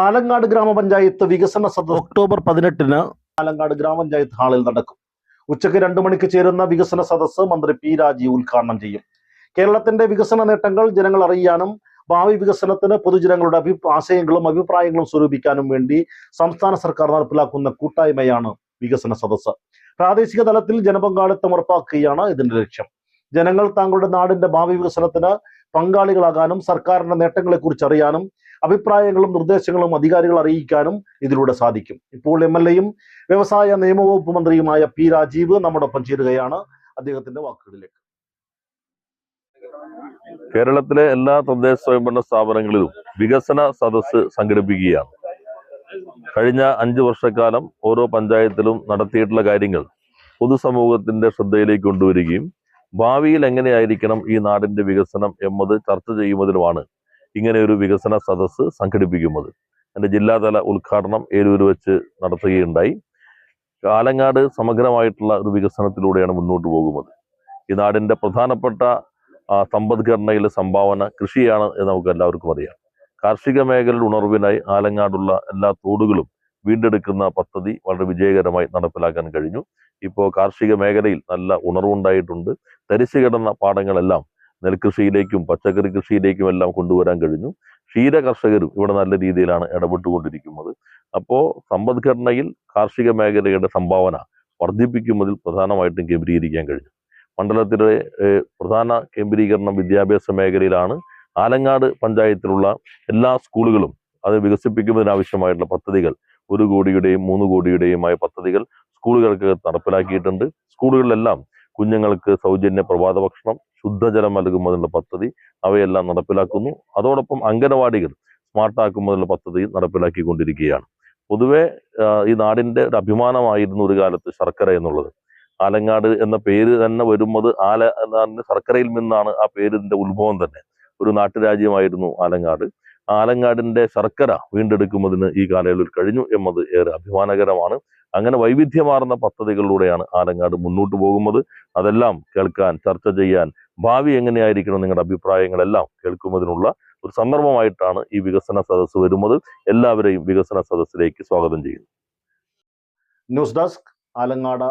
ആലങ്ങാട് ഗ്രാമപഞ്ചായത്ത് വികസന സദസ് ഒക്ടോബർ പതിനെട്ടിന് ആലങ്ങാട് ഗ്രാമപഞ്ചായത്ത് ഹാളിൽ നടക്കും. ഉച്ചയ്ക്ക് രണ്ടു മണിക്ക് ചേരുന്ന വികസന സദസ്സ് മന്ത്രി പി രാജീവ് ഉദ്ഘാടനം ചെയ്യും. കേരളത്തിന്റെ വികസന നേട്ടങ്ങൾ ജനങ്ങൾ അറിയാനും ഭാവി വികസനത്തിന് പൊതുജനങ്ങളുടെ അഭി ആശയങ്ങളും അഭിപ്രായങ്ങളും സ്വരൂപിക്കാനും വേണ്ടി സംസ്ഥാന സർക്കാർ നടപ്പിലാക്കുന്ന കൂട്ടായ്മയാണ് വികസന സദസ്സ്. പ്രാദേശിക തലത്തിൽ ജനപങ്കാളിത്തം ഉറപ്പാക്കുകയാണ് ഇതിന്റെ ലക്ഷ്യം. ജനങ്ങൾ തങ്ങളുടെ നാടിന്റെ ഭാവി വികസനത്തിന് പങ്കാളികളാകാനും സർക്കാരിന്റെ നേട്ടങ്ങളെക്കുറിച്ച് അറിയാനും അഭിപ്രായങ്ങളും നിർദ്ദേശങ്ങളും അധികാരികൾ അറിയിക്കാനും ഇതിലൂടെ സാധിക്കും. ഇപ്പോൾ എം എൽ എയും വ്യവസായ നിയമവകുപ്പ് മന്ത്രിയുമായ പി രാജീവ് നമ്മോടൊപ്പം ചേരുകയാണ്. അദ്ദേഹത്തിന്റെ വാക്കുകളിലേക്ക്. കേരളത്തിലെ എല്ലാ തദ്ദേശ സ്വയംഭരണ സ്ഥാപനങ്ങളിലും വികസന സദസ്സ് സംഘടിപ്പിക്കുകയാണ്. കഴിഞ്ഞ അഞ്ചു വർഷക്കാലം ഓരോ പഞ്ചായത്തിലും നടത്തിയിട്ടുള്ള കാര്യങ്ങൾ പൊതുസമൂഹത്തിന്റെ ശ്രദ്ധയിലേക്ക് കൊണ്ടുവരികയും ഭാവിയിൽ എങ്ങനെയായിരിക്കണം ഈ നാടിന്റെ വികസനം എന്നത് ചർച്ച ചെയ്യുന്നതിനുമാണ് ഇങ്ങനെ ഒരു വികസന സദസ്സ് സംഘടിപ്പിക്കുന്നത്. എന്റെ ജില്ലാതല ഉദ്ഘാടനം ഏലൂർ വെച്ച് നടത്തുകയുണ്ടായി. കാലങ്ങാട് സമഗ്രമായിട്ടുള്ള ഒരു വികസനത്തിലൂടെയാണ് മുന്നോട്ട് പോകുന്നത്. ഈ നാടിന്റെ പ്രധാനപ്പെട്ട സമ്പദ്ഘടനയിലെ സംഭാവന കൃഷിയാണ് എന്ന് നമുക്ക് എല്ലാവർക്കും അറിയാം. കാർഷിക മേഖലയുടെ ഉണർവിനായി ആലങ്ങാടുള്ള എല്ലാ തോടുകളും വീണ്ടെടുക്കുന്ന പദ്ധതി വളരെ വിജയകരമായി നടപ്പിലാക്കാൻ കഴിഞ്ഞു. ഇപ്പോൾ കാർഷിക മേഖലയിൽ നല്ല ഉണർവുണ്ടായിട്ടുണ്ട്. തരിശു കിടന്ന പാടങ്ങളെല്ലാം നെൽകൃഷിയിലേക്കും പച്ചക്കറി കൃഷിയിലേക്കും എല്ലാം കൊണ്ടുവരാൻ കഴിഞ്ഞു. ക്ഷീര കർഷകരും ഇവിടെ നല്ല രീതിയിലാണ് ഇടപെട്ടുകൊണ്ടിരിക്കുന്നത്. അപ്പോൾ സമ്പദ്ഘടനയിൽ കാർഷിക മേഖലയുടെ സംഭാവന വർദ്ധിപ്പിക്കുന്നതിൽ പ്രധാനമായിട്ടും കേന്ദ്രീകരിക്കാൻ കഴിഞ്ഞു. മണ്ഡലത്തിലെ പ്രധാന കേന്ദ്രീകരണം വിദ്യാഭ്യാസ മേഖലയിലാണ് ആലങ്ങാട് പഞ്ചായത്തിലുള്ള എല്ലാ സ്കൂളുകളും അത് വികസിപ്പിക്കുന്നതിനാവശ്യമായിട്ടുള്ള പദ്ധതികൾ ഒരു കോടിയുടെയും മൂന്ന് കോടിയുടെയുമായ പദ്ധതികൾ സ്കൂളുകൾക്ക് നടപ്പിലാക്കിയിട്ടുണ്ട്. സ്കൂളുകളിലെല്ലാം കുഞ്ഞുങ്ങൾക്ക് സൗജന്യ പ്രഭാത ഭക്ഷണം ശുദ്ധജലം നൽകുന്നതിനുള്ള പദ്ധതി അവയെല്ലാം നടപ്പിലാക്കുന്നു. അതോടൊപ്പം അംഗനവാടികൾ സ്മാർട്ടാക്കുന്നതിനുള്ള പദ്ധതി നടപ്പിലാക്കിക്കൊണ്ടിരിക്കുകയാണ്. പൊതുവെ ഈ നാടിന്റെ ഒരു അഭിമാനമായിരുന്നു ഒരു കാലത്ത് ശർക്കര എന്നുള്ളത്. ആലങ്ങാട് എന്ന പേര് തന്നെ വരുന്നത് ആല ശർക്കരയിൽ നിന്നാണ് ആ പേരിന്റെ ഉത്ഭവം തന്നെ. ഒരു നാട്ടുരാജ്യമായിരുന്നു ആലങ്ങാട്. ആലങ്ങാടിന്റെ ശർക്കര വീണ്ടെടുക്കുന്നതിന് ഈ കാലയളവിൽ കഴിഞ്ഞു എന്നത് ഏറെ അഭിമാനകരമാണ്. അങ്ങനെ വൈവിധ്യമാർന്ന പദ്ധതികളിലൂടെയാണ് ആലങ്ങാട് മുന്നോട്ട് പോകുന്നത്. അതെല്ലാം കേൾക്കാൻ ചർച്ച ചെയ്യാൻ ഭാവി എങ്ങനെയായിരിക്കണം നിങ്ങളുടെ അഭിപ്രായങ്ങളെല്ലാം കേൾക്കുന്നതിനുള്ള ഒരു സന്ദർഭമായിട്ടാണ് ഈ വികസന സദസ്സ് വരുന്നത്. എല്ലാവരെയും വികസന സദസ്സിലേക്ക് സ്വാഗതം ചെയ്യുന്നു. News desk Alangad